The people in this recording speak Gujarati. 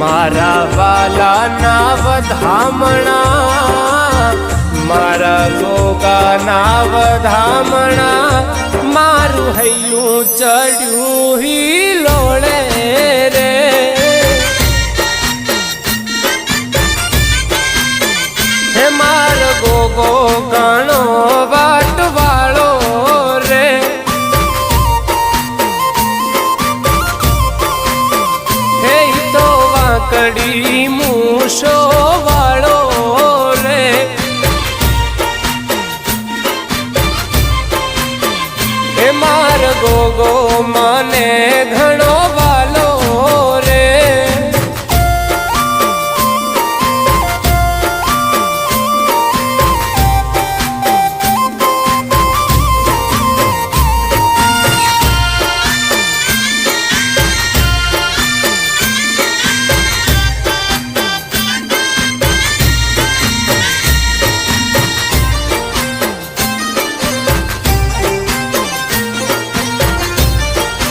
મારા વાલાના વધામણા, મારા ગોગાના વધામણા, મારું હૈયું ચડ્યું હિલોળે રે. હે મારો ગોગો ગણો પકડી મૂશો વાળો રે. એ માર ગોગો મને ઘણો